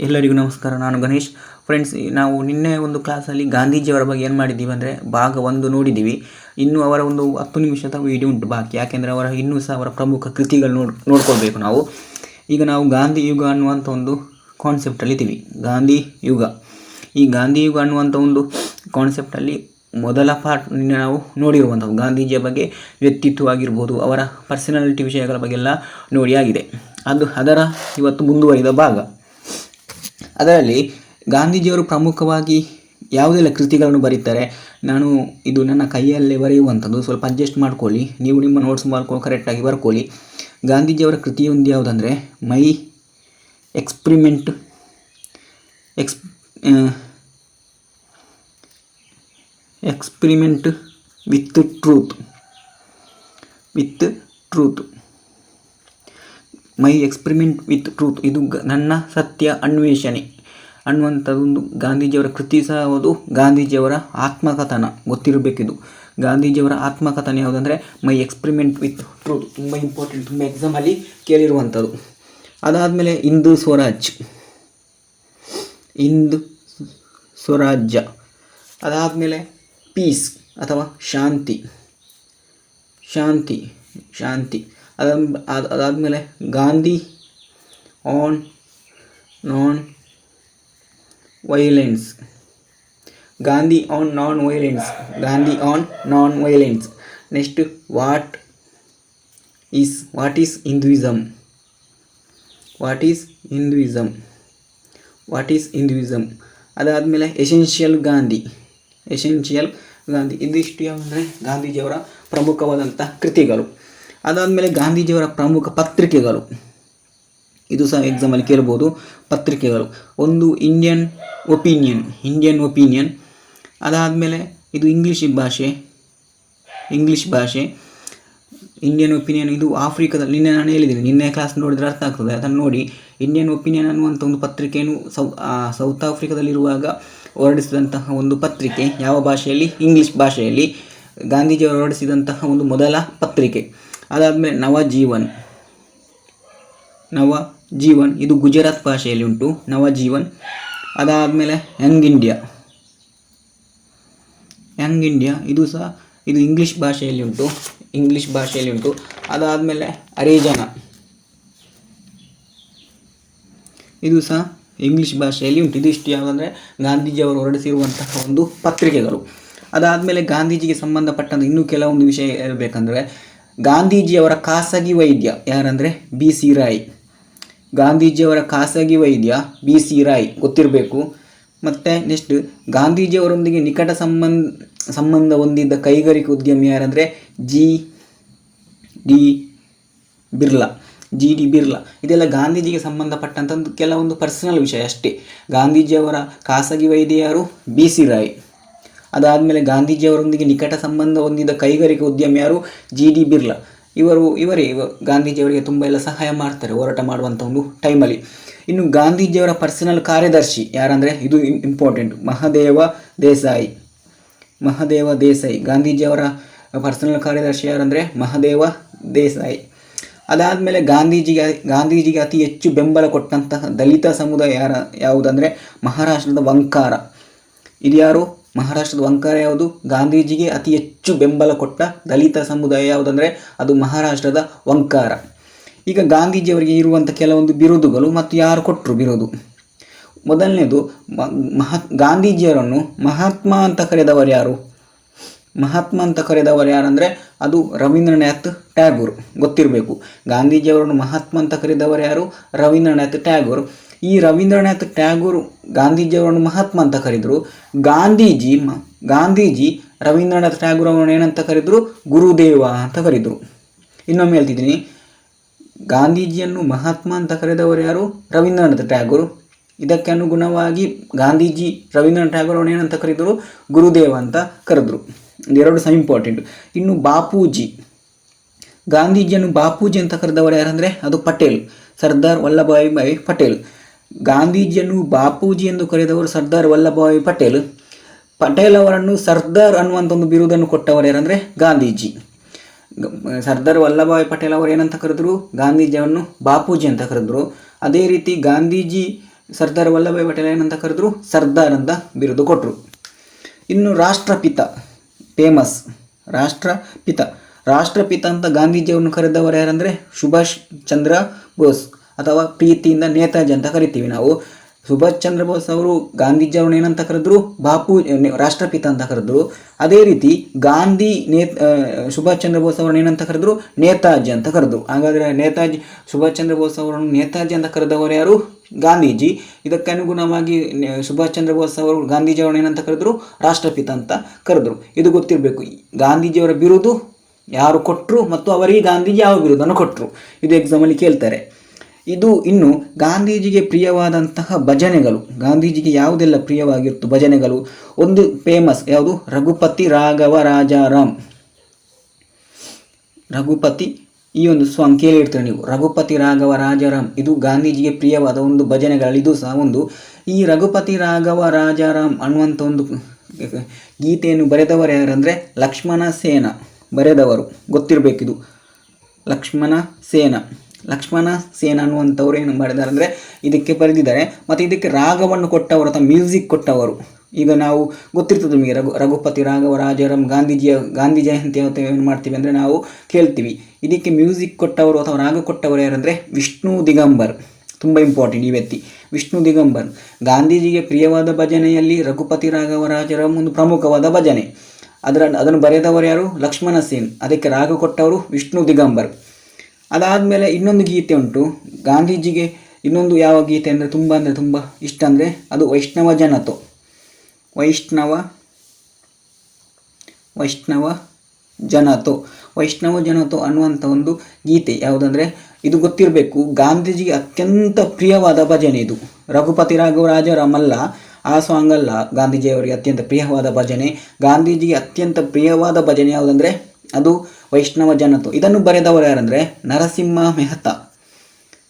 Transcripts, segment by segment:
ಎಲ್ಲರಿಗೂ ನಮಸ್ಕಾರ, ನಾನು ಗಣೇಶ್. ಫ್ರೆಂಡ್ಸ್ ನಾವು ನಿನ್ನೆ ಒಂದು ಕ್ಲಾಸಲ್ಲಿ ಗಾಂಧೀಜಿಯವರ ಬಗ್ಗೆ ಏನು ಮಾಡಿದ್ದೀವಿ ಅಂದರೆ ಭಾಗ ಒಂದು ನೋಡಿದ್ದೀವಿ. ಇನ್ನು ಅವರ ಒಂದು ಹತ್ತು ನಿಮಿಷದ ವಿಡಿಯೋ ಉಂಟು ಬಾಕಿ. ಯಾಕೆಂದರೆ ಅವರ ಇನ್ನೂ ಸಹ ಅವರ ಪ್ರಮುಖ ಕೃತಿಗಳು ನೋಡ್, ನೋಡ್ಕೊಳ್ಬೇಕು ನಾವು. ಈಗ ನಾವು ಗಾಂಧಿ ಯುಗ ಅನ್ನುವಂಥ ಒಂದು ಕಾನ್ಸೆಪ್ಟಲ್ಲಿ ಇದ್ದೀವಿ. ಗಾಂಧಿ ಯುಗ. ಈ ಗಾಂಧಿ ಯುಗ ಅನ್ನುವಂಥ ಒಂದು ಕಾನ್ಸೆಪ್ಟಲ್ಲಿ ಮೊದಲ ಪಾರ್ಟ್ ನಿನ್ನೆ ನಾವು ನೋಡಿರುವಂಥವು ಗಾಂಧೀಜಿಯ ಬಗ್ಗೆ ವ್ಯಕ್ತಿತ್ವ ಆಗಿರ್ಬೋದು ಅವರ ಪರ್ಸನಾಲಿಟಿ ವಿಷಯಗಳ ಬಗ್ಗೆ ಎಲ್ಲ ನೋಡಿ ಆಗಿದೆ. ಅದು ಅದರ ಇವತ್ತು ಮುಂದುವರಿದ ಭಾಗ. ಅದರಲ್ಲಿ ಗಾಂಧೀಜಿಯವರು ಪ್ರಮುಖವಾಗಿ ಯಾವುದೆಲ್ಲ ಕೃತಿಗಳನ್ನು ಬರೀತಾರೆ. ನಾನು ಇದು ನನ್ನ ಕೈಯಲ್ಲೇ ಬರೆಯುವಂಥದ್ದು. ಸ್ವಲ್ಪ ಅಡ್ಜಸ್ಟ್ ಮಾಡ್ಕೊಳ್ಳಿ. ನೀವು ನಿಮ್ಮ ನೋಟ್ಸ್ ಮಾಡ್ಕೊಂಡು ಕರೆಕ್ಟಾಗಿ ಬರ್ಕೊಳ್ಳಿ. ಗಾಂಧೀಜಿಯವರ ಕೃತಿಯೊಂದು ಯಾವುದಂದರೆ my experiment ex experiment with truth with truth my experiment with truth. ಇದು ನನ್ನ ಸತ್ಯ ಅನ್ವೇಷಣೆ. ಅನ್ನುವಂಥದ್ದೊಂದು ಗಾಂಧೀಜಿಯವರ ಕೃತಿ ಸಹ ಹೌದು. ಗಾಂಧೀಜಿಯವರ ಆತ್ಮಕಥನ. ಗೊತ್ತಿರಬೇಕಿದು. ಗಾಂಧೀಜಿಯವರ ಆತ್ಮಕಥನ ಯಾವುದಂದರೆ, ಮೈ ಎಕ್ಸ್ಪೆರಿಮೆಂಟ್ ವಿತ್ ಟ್ರೂತ್. ತುಂಬ ಇಂಪಾರ್ಟೆಂಟ್, ತುಂಬ ಎಕ್ಸಾಮಲ್ಲಿ ಕೇಳಿರುವಂಥದ್ದು. ಅದಾದಮೇಲೆ ಹಿಂದೂ ಸ್ವರಾಜ್. ಹಿಂದೂ ಸ್ವರಾಜ್ಯ. ಅದಾದಮೇಲೆ ಪೀಸ್ ಅಥವಾ ಶಾಂತಿ. ಶಾಂತಿ ಶಾಂತಿ. ಅದ ಅದ್- ಅದಾದಮೇಲೆ Gandhi on non violence Gandhi on non violence Gandhi on non violence next what is what is Hinduism what is Hinduism what is Hinduism ಅದಾದಮೇಲೆ ಎಸೆನ್ಷಿಯಲ್ ಗಾಂಧಿ ಎಸೆನ್ಷಿಯಲ್ ಗಾಂಧಿ ಇದಿಷ್ಟು ಯಾವುದಂದರೆ ಗಾಂಧೀಜಿಯವರ ಪ್ರಮುಖವಾದಂಥ ಕೃತಿಗಳು. ಅದಾದಮೇಲೆ ಗಾಂಧೀಜಿಯವರ ಪ್ರಮುಖ ಪತ್ರಿಕೆಗಳು. ಇದು ಸಹ ಎಕ್ಸಾಮಲ್ಲಿ ಕೇಳ್ಬೋದು. ಪತ್ರಿಕೆಗಳು. ಒಂದು ಇಂಡಿಯನ್ ಒಪಿನಿಯನ್ ಇಂಡಿಯನ್ ಒಪಿನಿಯನ್ ಅದಾದಮೇಲೆ ಇದು ಇಂಗ್ಲೀಷ್ ಭಾಷೆ ಇಂಗ್ಲೀಷ್ ಭಾಷೆ. ಇಂಡಿಯನ್ ಒಪಿನಿಯನ್ ಇದು ಆಫ್ರಿಕಾದಲ್ಲಿ ನಿನ್ನೆ ನಾನು ಹೇಳಿದ್ದೀನಿ, ನಿನ್ನೆ ಕ್ಲಾಸ್ ನೋಡಿದರೆ ಅರ್ಥ ಆಗ್ತದೆ. ಅದನ್ನು ನೋಡಿ ಇಂಡಿಯನ್ ಒಪಿನಿಯನ್ ಅನ್ನುವಂಥ ಒಂದು ಪತ್ರಿಕೆಯನ್ನು ಸೌ ಸೌತ್ ಆಫ್ರಿಕಾದಲ್ಲಿರುವಾಗ ಹೊರಡಿಸಿದಂತಹ ಒಂದು ಪತ್ರಿಕೆ. ಯಾವ ಭಾಷೆಯಲ್ಲಿ? ಇಂಗ್ಲೀಷ್ ಭಾಷೆಯಲ್ಲಿ. ಗಾಂಧೀಜಿಯವರು ಹೊರಡಿಸಿದಂತಹ ಒಂದು ಮೊದಲ ಪತ್ರಿಕೆ. ಅದಾದಮೇಲೆ ನವಜೀವನ್. ನವ ಜೀವನ್ ಇದು ಗುಜರಾತ್ ಭಾಷೆಯಲ್ಲಿ ಉಂಟು. ನವಜೀವನ್. ಅದಾದಮೇಲೆ ಯಂಗ್ ಇಂಡಿಯಾ. Young India. ಇದು ಸಹ ಇದು ಇಂಗ್ಲೀಷ್ ಭಾಷೆಯಲ್ಲಿ ಉಂಟು. ಇಂಗ್ಲೀಷ್ ಭಾಷೆಯಲ್ಲಿ ಉಂಟು. ಅದಾದಮೇಲೆ ಅರಿಜನ ಇದು ಸಹ ಇಂಗ್ಲೀಷ್ ಭಾಷೆಯಲ್ಲಿ ಉಂಟು. ಇದಿಷ್ಟು ಯಾವುದಂದರೆ ಗಾಂಧೀಜಿಯವರು ಹೊರಡಿಸಿರುವಂತಹ ಒಂದು ಪತ್ರಿಕೆಗಳು. ಅದಾದಮೇಲೆ ಗಾಂಧೀಜಿಗೆ ಸಂಬಂಧಪಟ್ಟಂತೆ ಇನ್ನೂ ಕೆಲವೊಂದು ವಿಷಯ ಹೇಳಬೇಕಂದ್ರೆ ಗಾಂಧೀಜಿಯವರ ಖಾಸಗಿ ವೈದ್ಯ ಯಾರಂದರೆ ಬಿ ಸಿ ರಾಯ್. ಗಾಂಧೀಜಿಯವರ ಖಾಸಗಿ ವೈದ್ಯ ಬಿ ಸಿ ರಾಯ್, ಗೊತ್ತಿರಬೇಕು. ಮತ್ತು ನೆಕ್ಸ್ಟ್ ಗಾಂಧೀಜಿಯವರೊಂದಿಗೆ ನಿಕಟ ಸಂಬಂಧ ಸಂಬಂಧ ಹೊಂದಿದ್ದ ಕೈಗಾರಿಕಾ ಉದ್ಯಮಿ ಯಾರಂದರೆ G D Birla, G D Birla. ಇದೆಲ್ಲ ಗಾಂಧೀಜಿಗೆ ಸಂಬಂಧಪಟ್ಟಂಥ ಕೆಲವೊಂದು ಪರ್ಸನಲ್ ವಿಷಯ ಅಷ್ಟೇ. ಗಾಂಧೀಜಿಯವರ ಖಾಸಗಿ ವೈದ್ಯ ಯಾರು? B C Roy. ಅದಾದಮೇಲೆ ಗಾಂಧೀಜಿಯವರೊಂದಿಗೆ ನಿಕಟ ಸಂಬಂಧ ಹೊಂದಿದ ಕೈಗಾರಿಕೆ ಉದ್ಯಮಿ ಯಾರು? G D Birla. ಇವರು, ಇವರೇ, ಇವ, ಗಾಂಧೀಜಿಯವರಿಗೆ ತುಂಬ ಎಲ್ಲ ಸಹಾಯ ಮಾಡ್ತಾರೆ, ಹೋರಾಟ ಮಾಡುವಂಥ ಒಂದು ಟೈಮಲ್ಲಿ. ಇನ್ನು ಗಾಂಧೀಜಿಯವರ ಪರ್ಸನಲ್ ಕಾರ್ಯದರ್ಶಿ ಯಾರಂದರೆ? ಇದು ಇಂಪಾರ್ಟೆಂಟ್. ಮಹಾದೇವ ದೇಸಾಯಿ. ಮಹಾದೇವ ದೇಸಾಯಿ. ಗಾಂಧೀಜಿಯವರ ಪರ್ಸನಲ್ ಕಾರ್ಯದರ್ಶಿ ಯಾರಂದರೆ? ಮಹದೇವ ದೇಸಾಯಿ. ಅದಾದಮೇಲೆ ಗಾಂಧೀಜಿಗೆ ಗಾಂಧೀಜಿಗೆ ಅತಿ ಹೆಚ್ಚು ಬೆಂಬಲ ಕೊಟ್ಟಂತಹ ದಲಿತ ಸಮುದಾಯ ಯಾರ, ಯಾವುದಂದರೆ? ಮಹಾರಾಷ್ಟ್ರದ ವಂಕಾರ. ಇದು ಯಾರು ಮಹಾರಾಷ್ಟ್ರದ ವಂಕಾರ ಯಾವುದು? ಗಾಂಧೀಜಿಗೆ ಅತಿ ಹೆಚ್ಚು ಬೆಂಬಲ ಕೊಟ್ಟ ದಲಿತ ಸಮುದಾಯ ಯಾವುದಂದರೆ ಅದು ಮಹಾರಾಷ್ಟ್ರದ ವಂಕಾರ ಈಗ ಗಾಂಧೀಜಿಯವರಿಗೆ ಇರುವಂಥ ಕೆಲವೊಂದು ಬಿರುದುಗಳು ಮತ್ತು ಯಾರು ಕೊಟ್ಟರು ಬಿರುದು? ಮೊದಲನೇದು ಮಹಾ ಗಾಂಧೀಜಿಯವರನ್ನು ಮಹಾತ್ಮ ಅಂತ ಕರೆದವರು ಯಾರು? ಮಹಾತ್ಮ ಅಂತ ಕರೆದವರು ಯಾರಂದರೆ ಅದು ರವೀಂದ್ರನಾಥ್ ಟ್ಯಾಗೂರ್. ಗೊತ್ತಿರಬೇಕು. ಗಾಂಧೀಜಿಯವರನ್ನು ಮಹಾತ್ಮ ಅಂತ ಕರೆದವರು ಯಾರು? ರವೀಂದ್ರನಾಥ್ ಟ್ಯಾಗೂರ್. ಈ ರವೀಂದ್ರನಾಥ್ ಟ್ಯಾಗೂರ್ ಗಾಂಧೀಜಿಯವರನ್ನು ಮಹಾತ್ಮ ಅಂತ ಕರೆದರು. ಗಾಂಧೀಜಿ ಮ, ಗಾಂಧೀಜಿ ರವೀಂದ್ರನಾಥ್ ಟ್ಯಾಗೂರ್ ಅವರನ್ನು ಏನಂತ ಕರೆದರು? ಗುರುದೇವ ಅಂತ ಕರೆದರು. ಇನ್ನೊಮ್ಮೆ ಹೇಳ್ತಿದ್ದೀನಿ. ಗಾಂಧೀಜಿಯನ್ನು ಮಹಾತ್ಮ ಅಂತ ಕರೆದವರು ಯಾರು? ರವೀಂದ್ರನಾಥ್ ಟ್ಯಾಗೂರ್. ಇದಕ್ಕೆ ಅನುಗುಣವಾಗಿ ಗಾಂಧೀಜಿ ರವೀಂದ್ರನಾಥ್ ಟ್ಯಾಗೂರ್ ಅವರನ್ನು ಏನಂತ ಕರೆದರು? ಗುರುದೇವ ಅಂತ ಕರೆದರು. ಇದೆರಡು ಸಹ ಇಂಪಾರ್ಟೆಂಟ್ ಇನ್ನು ಬಾಪೂಜಿ. ಗಾಂಧೀಜಿಯನ್ನು ಬಾಪೂಜಿ ಅಂತ ಕರೆದವರು ಯಾರಂದರೆ? ಅದು ಪಟೇಲ್. ಸರ್ದಾರ್ ವಲ್ಲಭಾಯಿ ಭಾಯಿ ಪಟೇಲ್. ಗಾಂಧೀಜಿಯನ್ನು ಬಾಪೂಜಿ ಎಂದು ಕರೆದವರು ಸರ್ದಾರ್ ವಲ್ಲಭಾಯಿ ಪಟೇಲ್. ಪಟೇಲ್ ಅವರನ್ನು ಸರ್ದಾರ್ ಅನ್ನುವಂಥ ಒಂದು ಬಿರುದನ್ನು ಕೊಟ್ಟವರು ಯಾರಂದರೆ? ಗಾಂಧೀಜಿ. ಸರ್ದಾರ್ ವಲ್ಲಭಾಯಿ ಪಟೇಲ್ ಅವರು ಏನಂತ ಕರೆದ್ರು? ಗಾಂಧೀಜಿಯನ್ನು ಬಾಪೂಜಿ ಅಂತ ಕರೆದ್ರು. ಅದೇ ರೀತಿ ಗಾಂಧೀಜಿ, ಸರ್ದಾರ್ ವಲ್ಲಭಾಯಿ ಪಟೇಲ್ ಏನಂತ ಕರೆದ್ರು? ಸರ್ದಾರ್ ಅಂತ ಬಿರುದು ಕೊಟ್ಟರು ಇನ್ನು ರಾಷ್ಟ್ರಪಿತ. ಫೇಮಸ್ ರಾಷ್ಟ್ರಪಿತ. ರಾಷ್ಟ್ರಪಿತ ಅಂತ ಗಾಂಧೀಜಿಯವ್ರನ್ನು ಕರೆದವರು ಯಾರಂದರೆ ಸುಭಾಷ್ ಚಂದ್ರ ಬೋಸ್ ಅಥವಾ ಪ್ರೀತಿಯಿಂದ ನೇತಾಜಿ ಅಂತ ಕರಿತೀವಿ ನಾವು. ಸುಭಾಷ್ ಚಂದ್ರ ಬೋಸ್ ಅವರು ಗಾಂಧೀಜಿ ಅವ್ರನ್ನ ಏನಂತ ಕರೆದ್ರು? ಬಾಪು ರಾಷ್ಟ್ರಪಿತ ಅಂತ ಕರೆದ್ರು. ಅದೇ ರೀತಿ ಗಾಂಧಿ, ನೇ ಸುಭಾಷ್ ಚಂದ್ರ ಬೋಸ್ ಅವ್ರನ್ನ ಏನಂತ ಕರೆದ್ರು? ನೇತಾಜಿ ಅಂತ ಕರೆದ್ರು. ಹಾಗಾದರೆ ನೇತಾಜಿ, ಸುಭಾಷ್ ಚಂದ್ರ ಬೋಸ್ ಅವರನ್ನು ನೇತಾಜಿ ಅಂತ ಕರೆದವರು ಯಾರು? ಗಾಂಧೀಜಿ. ಇದಕ್ಕೆ ಅನುಗುಣವಾಗಿ ಸುಭಾಷ್ ಚಂದ್ರ ಬೋಸ್ ಅವರು ಗಾಂಧೀಜಿ ಅವ್ರನ್ನ ಏನಂತ ಕರೆದ್ರು? ರಾಷ್ಟ್ರಪಿತ ಅಂತ ಕರೆದ್ರು. ಇದು ಗೊತ್ತಿರಬೇಕು. ಗಾಂಧೀಜಿಯವರ ಬಿರುದು ಯಾರು ಕೊಟ್ಟರು ಮತ್ತು ಅವರಿಗೆ ಗಾಂಧೀಜಿ ಯಾವ ಬಿರುದನ್ನು ಕೊಟ್ಟರು ಇದು ಎಕ್ಸಾಮಲ್ಲಿ ಕೇಳ್ತಾರೆ. ಇದು ಇನ್ನು ಗಾಂಧೀಜಿಗೆ ಪ್ರಿಯವಾದಂತಹ ಭಜನೆಗಳು. ಗಾಂಧೀಜಿಗೆ ಯಾವುದೆಲ್ಲ ಪ್ರಿಯವಾಗಿತ್ತು ಭಜನೆಗಳು. ಒಂದು ಫೇಮಸ್ ಯಾವುದು? ರಘುಪತಿ ರಾಘವ ರಾಜಾರಾಮ್. ರಘುಪತಿ, ಈ ಒಂದು ಸಾಂಗ್ ಕೇಳಿರ್ತೀರಿ ನೀವು? ರಘುಪತಿ ರಾಘವ ರಾಜಾರಾಮ್. ಇದು ಗಾಂಧೀಜಿಗೆ ಪ್ರಿಯವಾದ ಒಂದು ಭಜನೆಗಳಲ್ಲಿ ಇದು ಸಹ ಒಂದು ಈ ರಘುಪತಿ ರಾಘವ ರಾಜಾರಾಮ್ ಅನ್ನುವಂಥ ಒಂದು ಗೀತೆಯನ್ನು ಬರೆದವರು ಯಾರಂದರೆ? ಲಕ್ಷ್ಮಣ ಸೇನ ಬರೆದವರು. ಗೊತ್ತಿರಬೇಕಿದು. ಲಕ್ಷ್ಮಣ ಸೇನ. ಲಕ್ಷ್ಮಣ ಸೇನ ಅನ್ನುವಂಥವ್ರು ಏನು ಮಾಡಿದ್ದಾರೆ ಅಂದರೆ ಇದಕ್ಕೆ ಬರೆದಿದ್ದಾರೆ. ಮತ್ತು ಇದಕ್ಕೆ ರಾಗವನ್ನು ಕೊಟ್ಟವರು ಅಥವಾ ಮ್ಯೂಸಿಕ್ ಕೊಟ್ಟವರು. ಈಗ ನಾವು ಗೊತ್ತಿರ್ತದೆ ನಿಮಗೆ ರಘು, ರಘುಪತಿ ರಾಘವ, ರಾಜಾರಾಮ್, ಗಾಂಧೀಜಿಯ ಗಾಂಧಿ ಜಯಂತಿ ಅಂತ ಏನು ಮಾಡ್ತೀವಿ ಅಂದರೆ ನಾವು ಕೇಳ್ತೀವಿ. ಇದಕ್ಕೆ ಮ್ಯೂಸಿಕ್ ಕೊಟ್ಟವರು ಅಥವಾ ರಾಗ ಕೊಟ್ಟವರು ಯಾರಂದರೆ ವಿಷ್ಣು ದಿಗಂಬರ್. ತುಂಬ ಇಂಪಾರ್ಟೆಂಟ್ ಈ ವ್ಯಕ್ತಿ. ವಿಷ್ಣು ದಿಗಂಬರ್. ಗಾಂಧೀಜಿಗೆ ಪ್ರಿಯವಾದ ಭಜನೆಯಲ್ಲಿ ರಘುಪತಿ ರಾಘವ, ರಾಜಾರಾಮ್ ಒಂದು ಪ್ರಮುಖವಾದ ಭಜನೆ. ಅದರ, ಅದನ್ನು ಬರೆದವರು ಯಾರು? ಲಕ್ಷ್ಮಣ ಸೇನ್. ಅದಕ್ಕೆ ರಾಗ ಕೊಟ್ಟವರು ವಿಷ್ಣು ದಿಗಂಬರ್. ಅದಾದಮೇಲೆ ಇನ್ನೊಂದು ಗೀತೆ ಉಂಟು. ಗಾಂಧೀಜಿಗೆ ಇನ್ನೊಂದು ಯಾವ ಗೀತೆ ಅಂದರೆ ತುಂಬ ಅಂದರೆ ತುಂಬ ಇಷ್ಟ ಅಂದರೆ ಅದು ವೈಷ್ಣವ ಜನತೋ. ವೈಷ್ಣವ ವೈಷ್ಣವ ಜನತೋ. ವೈಷ್ಣವ ಜನತೋ ಅನ್ನುವಂಥ ಒಂದು ಗೀತೆ. ಯಾವುದಂದರೆ ಇದು ಗೊತ್ತಿರಬೇಕು, ಗಾಂಧೀಜಿಗೆ ಅತ್ಯಂತ ಪ್ರಿಯವಾದ ಭಜನೆ ಇದು. ರಘುಪತಿ ರಾಘವರಾಜ ರಾಜಾರಾಮ್ ಅಲ್ಲ ಆ ಸಾಂಗ್ ಅಲ್ಲ ಗಾಂಧೀಜಿಯವರಿಗೆ ಅತ್ಯಂತ ಪ್ರಿಯವಾದ ಭಜನೆ. ಗಾಂಧೀಜಿಗೆ ಅತ್ಯಂತ ಪ್ರಿಯವಾದ ಭಜನೆ ಯಾವುದಂದರೆ ಅದು ವೈಷ್ಣವ ಜನತು. ಇದನ್ನು ಬರೆದವರು ಯಾರಂದರೆ ನರಸಿಂಹ ಮೆಹ್ತಾ.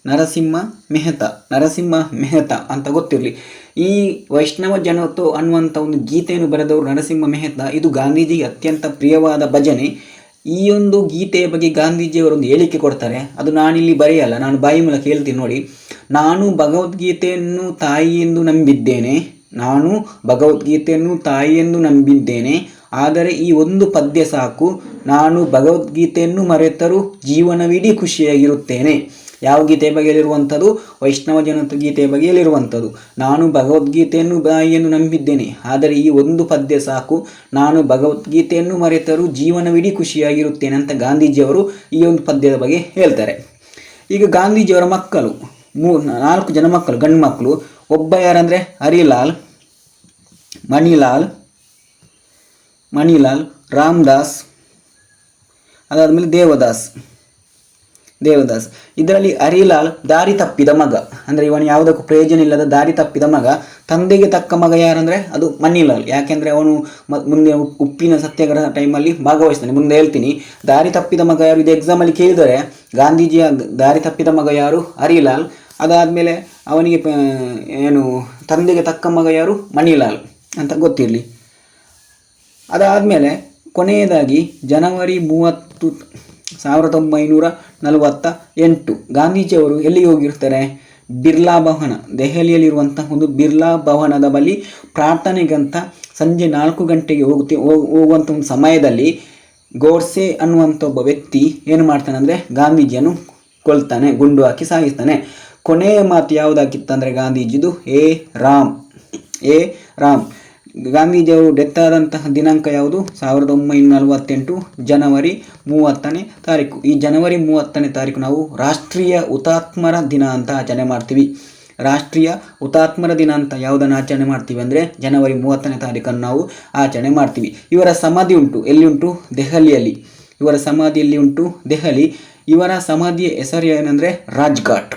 ನರಸಿಂಹ ಮೆಹ್ತಾ. ನರಸಿಂಹ ಮೆಹ್ತಾ ಅಂತ ಗೊತ್ತಿರಲಿ. ಈ ವೈಷ್ಣವ ಜನತೋ ಅನ್ನುವಂಥ ಒಂದು ಗೀತೆಯನ್ನು ಬರೆದವರು ನರಸಿಂಹ ಮೆಹ್ತಾ. ಇದು ಗಾಂಧೀಜಿಗೆ ಅತ್ಯಂತ ಪ್ರಿಯವಾದ ಭಜನೆ. ಈ ಒಂದು ಗೀತೆಯ ಬಗ್ಗೆ ಗಾಂಧೀಜಿಯವರೊಂದು ಹೇಳಿಕೆ ಕೊಡ್ತಾರೆ. ಅದು ನಾನಿಲ್ಲಿ ಬರೆಯಲ್ಲ, ನಾನು ಬಾಯಿ ಮೂಲಕ ಹೇಳ್ತೀನಿ ನೋಡಿ. ನಾನು ಭಗವದ್ಗೀತೆಯನ್ನು ತಾಯಿ ಎಂದು ನಂಬಿದ್ದೇನೆ. ನಾನು ಭಗವದ್ಗೀತೆಯನ್ನು ತಾಯಿ ಎಂದು ನಂಬಿದ್ದೇನೆ. ಆದರೆ ಈ ಒಂದು ಪದ್ಯ ಸಾಕು. ನಾನು ಭಗವದ್ಗೀತೆಯನ್ನು ಮರೆತರೂ ಜೀವನವಿಡೀ ಖುಷಿಯಾಗಿರುತ್ತೇನೆ. ಯಾವ ಗೀತೆ ಬಗೆಯಲ್ಲಿರುವಂಥದ್ದು? ವೈಷ್ಣವ ಜನತ ಗೀತೆಯ ಬಗೆಯಲ್ಲಿರುವಂಥದ್ದು. ನಾನು ಭಗವದ್ಗೀತೆಯನ್ನು ಬಾಯಿಯನ್ನು ನಂಬಿದ್ದೇನೆ. ಆದರೆ ಈ ಒಂದು ಪದ್ಯ ಸಾಕು. ನಾನು ಭಗವದ್ಗೀತೆಯನ್ನು ಮರೆತರೂ ಜೀವನವಿಡೀ ಖುಷಿಯಾಗಿರುತ್ತೇನೆ ಅಂತ ಗಾಂಧೀಜಿಯವರು ಈ ಒಂದು ಪದ್ಯದ ಬಗ್ಗೆ ಹೇಳ್ತಾರೆ. ಈಗ ಗಾಂಧೀಜಿಯವರ ಮಕ್ಕಳು, ಮೂ, ನಾಲ್ಕು ಜನ ಮಕ್ಕಳು, ಗಂಡು ಮಕ್ಕಳು, ಒಬ್ಬ ಯಾರಂದರೆ? ಹರಿಲಾಲ್, ಮಣಿಲಾಲ್ ಮಣಿಲಾಲ್, ರಾಮದಾಸ್ ಅದಾದಮೇಲೆ ದೇವದಾಸ್. ದೇವದಾಸ್. ಇದರಲ್ಲಿ ಹರಿಲಾಲ್ ದಾರಿ ತಪ್ಪಿದ ಮಗ. ಅಂದರೆ ಇವನು ಯಾವುದಕ್ಕೂ ಪ್ರಯೋಜನ ಇಲ್ಲದ ದಾರಿ ತಪ್ಪಿದ ಮಗ. ತಂದೆಗೆ ತಕ್ಕ ಮಗ ಯಾರಂದರೆ ಅದು ಮನಿಲಾಲ್. ಯಾಕೆಂದರೆ ಅವನು ಮುಂದೆ ಉಪ್- ಉಪ್ಪಿನ ಸತ್ಯಾಗ್ರಹ ಟೈಮಲ್ಲಿ ಭಾಗವಹಿಸ್ತಾನೆ. ಮುಂದೆ ಹೇಳ್ತೀನಿ. ದಾರಿ ತಪ್ಪಿದ ಮಗ ಯಾರು? ಇದು ಎಕ್ಸಾಮಲ್ಲಿ ಕೇಳಿದರೆ ಗಾಂಧೀಜಿಯ ದಾರಿ ತಪ್ಪಿದ ಮಗ ಯಾರು? ಹರಿಲಾಲ್ ಅದಾದಮೇಲೆ ಅವನಿಗೆ ಏನು, ತಂದೆಗೆ ತಕ್ಕ ಮಗ ಯಾರು? ಮಣಿಲಾಲ್ ಅಂತ ಗೊತ್ತಿರಲಿ. ಅದಾದಮೇಲೆ ಕೊನೆಯದಾಗಿ ಜನವರಿ ಮೂವತ್ತು ಸಾವಿರದ ಒಂಬೈನೂರ ನಲವತ್ತ ಎಂಟು. ಗಾಂಧೀಜಿಯವರು ಎಲ್ಲಿಗೆ ಹೋಗಿರ್ತಾರೆ? ಬಿರ್ಲಾ ಭವನ, ದೆಹಲಿಯಲ್ಲಿರುವಂತಹ ಒಂದು ಬಿರ್ಲಾ ಭವನದ ಬಳಿ ಪ್ರಾರ್ಥನೆಗಂತ ಸಂಜೆ ನಾಲ್ಕು ಗಂಟೆಗೆ ಹೋಗುತ್ತೆ ಹೋಗ್- ಹೋಗುವಂಥ ಒಂದು ಸಮಯದಲ್ಲಿ ಗೋಡ್ಸೆ ಅನ್ನುವಂಥ ಒಬ್ಬ ವ್ಯಕ್ತಿ ಏನು ಮಾಡ್ತಾನೆ ಅಂದರೆ ಗಾಂಧೀಜಿಯನ್ನು ಕೊಲ್ತಾನೆ, ಗುಂಡು ಹಾಕಿ ಸಾಗಿಸ್ತಾನೆ ಕೊನೆಯ ಮಾತು ಯಾವುದಾಗಿತ್ತಂದರೆ ಗಾಂಧೀಜಿದು ಏ ರಾಮ್ ಎ ರಾಮ್. ಗಾಂಧೀಜಿಯವರು ಡೆತ್ ಆದಂತಹ ದಿನಾಂಕ ಯಾವುದು? ಸಾವಿರದ ಒಂಬೈನೂರ ನಲವತ್ತೆಂಟು, ಜನವರಿ ಮೂವತ್ತನೇ ತಾರೀಕು. ಈ ಜನವರಿ ಮೂವತ್ತನೇ ತಾರೀಕು ನಾವು ರಾಷ್ಟ್ರೀಯ ಹುತಾತ್ಮರ ದಿನ ಅಂತ ಆಚರಣೆ ಮಾಡ್ತೀವಿ. ರಾಷ್ಟ್ರೀಯ ಹುತಾತ್ಮರ ದಿನ ಅಂತ ಯಾವುದನ್ನು ಆಚರಣೆ ಮಾಡ್ತೀವಿ ಅಂದರೆ ಜನವರಿ ಮೂವತ್ತನೇ ತಾರೀಕನ್ನು ನಾವು ಆಚರಣೆ ಮಾಡ್ತೀವಿ. ಇವರ ಸಮಾಧಿ ಉಂಟು. ಎಲ್ಲಿ ಉಂಟು ದೆಹಲಿಯಲ್ಲಿ. ಇವರ ಸಮಾಧಿಯಲ್ಲಿ ಉಂಟು? ದೆಹಲಿ. ಇವರ ಸಮಾಧಿಯ ಹೆಸರು ಏನಂದರೆ ರಾಜ್ಘಾಟ್.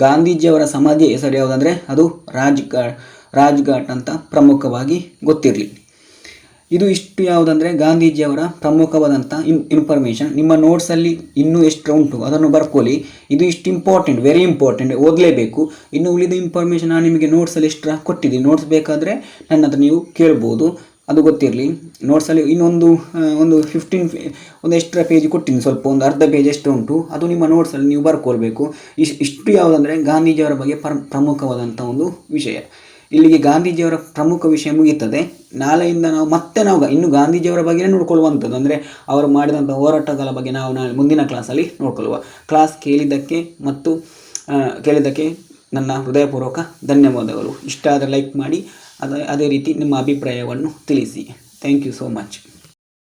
ಗಾಂಧೀಜಿಯವರ ಸಮಾಧಿಯ ಹೆಸರು ಯಾವುದಂದರೆ ಅದು ರಾಜ್ಘಾಟ್. ರಾಜ್ಘಾಟ್ ಅಂತ ಪ್ರಮುಖವಾಗಿ ಗೊತ್ತಿರಲಿ. ಇದು ಇಷ್ಟು ಯಾವುದಂದರೆ ಗಾಂಧೀಜಿಯವರ ಪ್ರಮುಖವಾದಂಥ ಇನ್ ಇನ್ಫಾರ್ಮೇಷನ್ ನಿಮ್ಮ ನೋಟ್ಸಲ್ಲಿ ಇನ್ನೂ ಎಷ್ಟು ಉಂಟು ಅದನ್ನು ಬರ್ಕೊಳ್ಳಿ ಇದು ಇಷ್ಟು ಇಂಪಾರ್ಟೆಂಟ್ ವೆರಿ ಇಂಪಾರ್ಟೆಂಟ್ ಓದಲೇಬೇಕು. ಇನ್ನು ಉಳಿದ ಇನ್ಫಾರ್ಮೇಷನ್ ನಾನು ನಿಮಗೆ ನೋಟ್ಸಲ್ಲಿ ಎಷ್ಟು ಕೊಟ್ಟಿದ್ದೀನಿ. ನೋಟ್ಸ್ ಬೇಕಾದರೆ ನನ್ನ ಹತ್ರ ನೀವು ಕೇಳ್ಬೋದು. ಅದು ಗೊತ್ತಿರಲಿ. ನೋಟ್ಸಲ್ಲಿ ಇನ್ನೊಂದು ಒಂದು ಫಿಫ್ಟೀನ್ ಒಂದು ಎಕ್ಸ್ಟ್ರಾ ಪೇಜ್ ಕೊಟ್ಟಿದ್ದೀನಿ ಸ್ವಲ್ಪ, ಒಂದು ಅರ್ಧ ಪೇಜ್ ಎಷ್ಟು ಉಂಟು ಅದು ನಿಮ್ಮ ನೋಟ್ಸಲ್ಲಿ ನೀವು ಬರ್ಕೊಳ್ಬೇಕು. ಇಷ್ಟು ಯಾವುದಂದರೆ ಗಾಂಧೀಜಿಯವರ ಬಗ್ಗೆ ಪ್ರ, ಪ್ರಮುಖವಾದಂಥ ಒಂದು ವಿಷಯ. ಇಲ್ಲಿಗೆ ಗಾಂಧೀಜಿಯವರ ಪ್ರಮುಖ ವಿಷಯ ಮುಗಿಯುತ್ತದೆ. ನಾಳೆಯಿಂದ ನಾವು ಮತ್ತೆ ನಾವು ಇನ್ನು ಗಾಂಧೀಜಿಯವರ ಬಗ್ಗೆ ನೋಡ್ಕೊಳ್ಳುವಂಥದ್ದು. ಅಂದರೆ ಅವರು ಮಾಡಿದಂಥ ಹೋರಾಟಗಳ ಬಗ್ಗೆ ನಾವು ನಾಳೆ ಮುಂದಿನ ಕ್ಲಾಸಲ್ಲಿ ನೋಡ್ಕೊಳ್ಳುವ. ಕ್ಲಾಸ್ ಕೇಳಿದ್ದಕ್ಕೆ ಮತ್ತು ಕೇಳಿದ್ದಕ್ಕೆ ನನ್ನ ಹೃದಯಪೂರ್ವಕ ಧನ್ಯವಾದಗಳು. ಇಷ್ಟ ಆದರೆ ಲೈಕ್ ಮಾಡಿ, ಅದೇ ಅದೇ ರೀತಿ ನಿಮ್ಮ ಅಭಿಪ್ರಾಯವನ್ನು ತಿಳಿಸಿ. Thank you so much